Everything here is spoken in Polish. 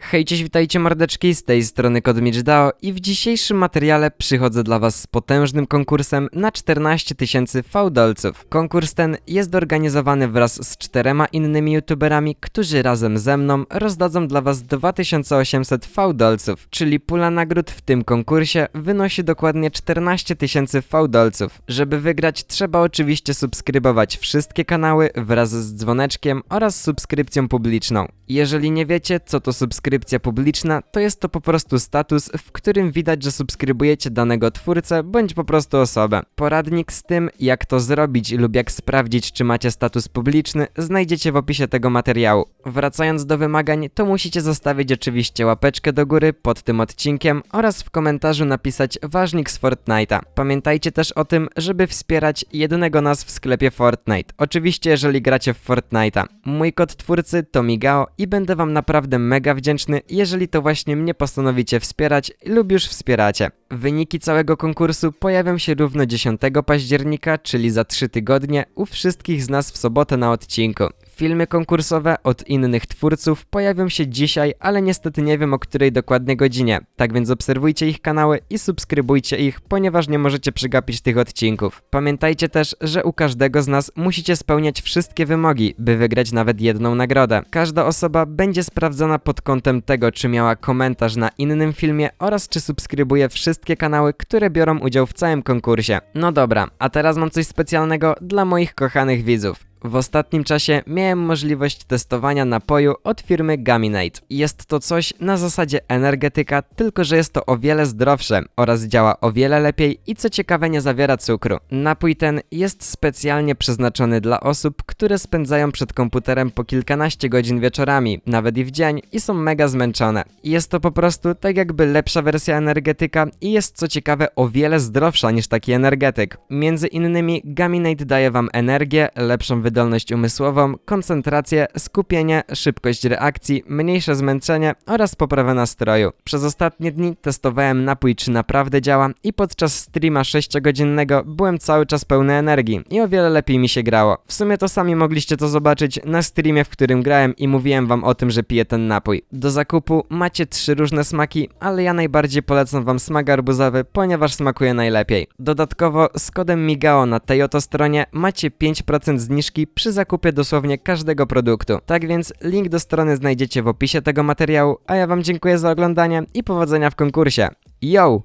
Hej, cześć, witajcie mordeczki, z tej strony Kodmicz Dao i w dzisiejszym materiale przychodzę dla was z potężnym konkursem na 14 tysięcy fałdolców. Konkurs ten jest organizowany wraz z czterema innymi youtuberami, którzy razem ze mną rozdadzą dla was 2800 fałdolców, czyli pula nagród w tym konkursie wynosi dokładnie 14 tysięcy fałdolców. Żeby wygrać trzeba oczywiście subskrybować wszystkie kanały wraz z dzwoneczkiem oraz subskrypcją publiczną. Jeżeli nie wiecie, co to subskrypcja publiczna, to jest to po prostu status, w którym widać, że subskrybujecie danego twórcę bądź po prostu osobę. Poradnik z tym, jak to zrobić lub jak sprawdzić, czy macie status publiczny, znajdziecie w opisie tego materiału. Wracając do wymagań, to musicie zostawić oczywiście łapeczkę do góry pod tym odcinkiem oraz w komentarzu napisać ważnik z Fortnite'a. Pamiętajcie też o tym, żeby wspierać jednego nas w sklepie Fortnite. Oczywiście, jeżeli gracie w Fortnite'a. Mój kod twórcy to Migao i będę wam naprawdę mega wdzięczny, jeżeli to właśnie mnie postanowicie wspierać lub już wspieracie. Wyniki całego konkursu pojawią się równo 10 października, czyli za 3 tygodnie, u wszystkich z nas w sobotę na odcinku. Filmy konkursowe od innych twórców pojawią się dzisiaj, ale niestety nie wiem o której dokładnie godzinie. Tak więc obserwujcie ich kanały i subskrybujcie ich, ponieważ nie możecie przegapić tych odcinków. Pamiętajcie też, że u każdego z nas musicie spełniać wszystkie wymogi, by wygrać nawet jedną nagrodę. Każda osoba będzie sprawdzona pod kątem tego, czy miała komentarz na innym filmie oraz czy subskrybuje wszystkie kanały, które biorą udział w całym konkursie. No dobra, a teraz mam coś specjalnego dla moich kochanych widzów. W ostatnim czasie miałem możliwość testowania napoju od firmy Gaminate. Jest to coś na zasadzie energetyka, tylko że jest to o wiele zdrowsze oraz działa o wiele lepiej i co ciekawe nie zawiera cukru. Napój ten jest specjalnie przeznaczony dla osób, które spędzają przed komputerem po kilkanaście godzin wieczorami, nawet i w dzień i są mega zmęczone. Jest to po prostu tak jakby lepsza wersja energetyka i jest co ciekawe o wiele zdrowsza niż taki energetyk. Między innymi Gaminate daje wam energię, lepszą wydolność umysłową, koncentrację, skupienie, szybkość reakcji, mniejsze zmęczenie oraz poprawę nastroju. Przez ostatnie dni testowałem napój, czy naprawdę działa i podczas streama 6-godzinnego byłem cały czas pełny energii i o wiele lepiej mi się grało. W sumie to sami mogliście to zobaczyć na streamie, w którym grałem i mówiłem wam o tym, że piję ten napój. Do zakupu macie trzy różne smaki, ale ja najbardziej polecam wam smak arbuzowy, ponieważ smakuje najlepiej. Dodatkowo z kodem MIGAO na tej oto stronie macie 5% zniżki przy zakupie dosłownie każdego produktu. Tak więc link do strony znajdziecie w opisie tego materiału, a ja Wam dziękuję za oglądanie i powodzenia w konkursie. Yo!